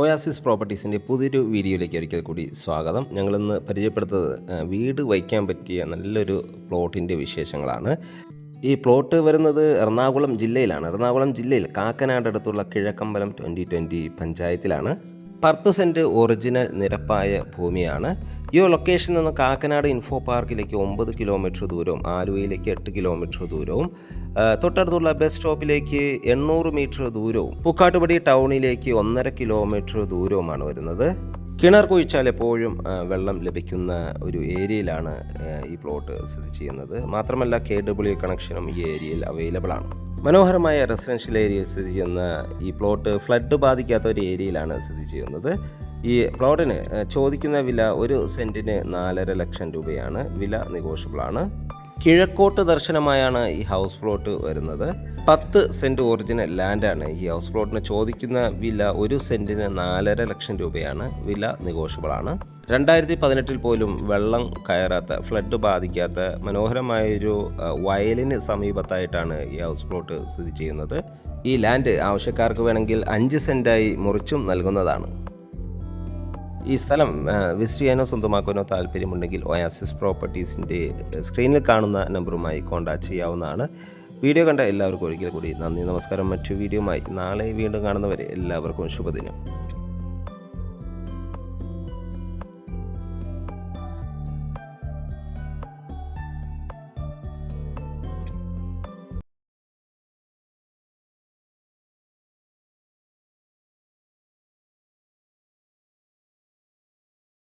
Oasis പ്രോപ്പർട്ടീസിന്റെ പുതിയൊരു വീഡിയോയിലേക്ക് ഒരിക്കൽ കൂടി സ്വാഗതം. ഞങ്ങളിന്ന് പരിചയപ്പെടുത്തത് വീട് വയ്ക്കാൻ പറ്റിയ നല്ലൊരു പ്ലോട്ടിന്റെ വിശേഷങ്ങളാണ്. ഈ പ്ലോട്ട് വരുന്നത് എറണാകുളം ജില്ലയിലാണ്. എറണാകുളം ജില്ലയിൽ കാക്കനാട് അടുത്തുള്ള കിഴക്കമ്പലം ട്വന്റി ട്വന്റി പഞ്ചായത്തിലാണ്. പത്ത് സെന്റ് ഒറിജിനൽ നിരപ്പായ ഭൂമിയാണ്. ഈ ലൊക്കേഷനിൽ നിന്ന് കാക്കനാട് ഇൻഫോ പാർക്കിലേക്ക് ഒമ്പത് കിലോമീറ്റർ ദൂരവും ആലുവയിലേക്ക് എട്ട് കിലോമീറ്റർ ദൂരവും തൊട്ടടുത്തുള്ള ബസ് സ്റ്റോപ്പിലേക്ക് എണ്ണൂറ് മീറ്റർ ദൂരവും പൂക്കാട്ടുപടി ടൗണിലേക്ക് ഒന്നര കിലോമീറ്റർ ദൂരവുമാണ് വരുന്നത്. കിണർ കുഴിച്ചാൽ എപ്പോഴും വെള്ളം ലഭിക്കുന്ന ഒരു ഏരിയയിലാണ് ഈ പ്ലോട്ട് സ്ഥിതി ചെയ്യുന്നത്. മാത്രമല്ല കെ ഡബ്ല്യു കണക്ഷനും ഈ ഏരിയയിൽ അവൈലബിൾ ആണ്. മനോഹരമായ റെസിഡൻഷ്യൽ ഏരിയ സ്ഥിതി ചെയ്യുന്ന ഈ പ്ലോട്ട് ഫ്ലഡ് ബാധിക്കാത്ത ഒരു ഏരിയയിലാണ് സ്ഥിതി ചെയ്യുന്നത്. ഈ പ്ലോട്ടിന് ചോദിക്കുന്ന വില ഒരു സെന്റിന് നാലര ലക്ഷം രൂപയാണ്. വില നെഗോഷ്യബിൾ ആണ്. കിഴക്കോട്ട് ദർശനമായാണ് ഈ ഹൗസ് പ്ലോട്ട് വരുന്നത്. പത്ത് സെന്റ് ഒറിജിനൽ ലാൻഡാണ് ഈ ഹൗസ് പ്ലോട്ടിന് ചോദിക്കുന്ന വില ഒരു സെന്റിന് നാലര ലക്ഷം രൂപയാണ്. വില നിഗോഷ്യബിളാണ് രണ്ടായിരത്തി പതിനെട്ടിൽ പോലും വെള്ളം കയറാത്ത ഫ്ലഡ് ബാധിക്കാത്ത മനോഹരമായൊരു വയലിന് സമീപത്തായിട്ടാണ് ഈ ഹൗസ് പ്ലോട്ട് സ്ഥിതി ചെയ്യുന്നത്. ഈ ലാൻഡ് ആവശ്യക്കാർക്ക് വേണമെങ്കിൽ അഞ്ച് സെന്റായി മുറിച്ചും നൽകുന്നതാണ്. ഈ സ്ഥലം വിസിറ്റ് ചെയ്യാനോ സ്വന്തമാക്കാനോ താല്പര്യമുണ്ടെങ്കിൽ ഒയാസിസ് പ്രോപ്പർട്ടീസിന്റെ സ്ക്രീനിൽ കാണുന്ന നമ്പറുമായി കോൺടാക്ട് ചെയ്യാവുന്നതാണ്. വീഡിയോ കണ്ട എല്ലാവർക്കും ഒരിക്കൽ കൂടി നന്ദി. നമസ്കാരം. മറ്റു വീഡിയോയുമായി നാളെ വീണ്ടും കാണുന്നവരെ എല്ലാവർക്കും ശുഭദിനം.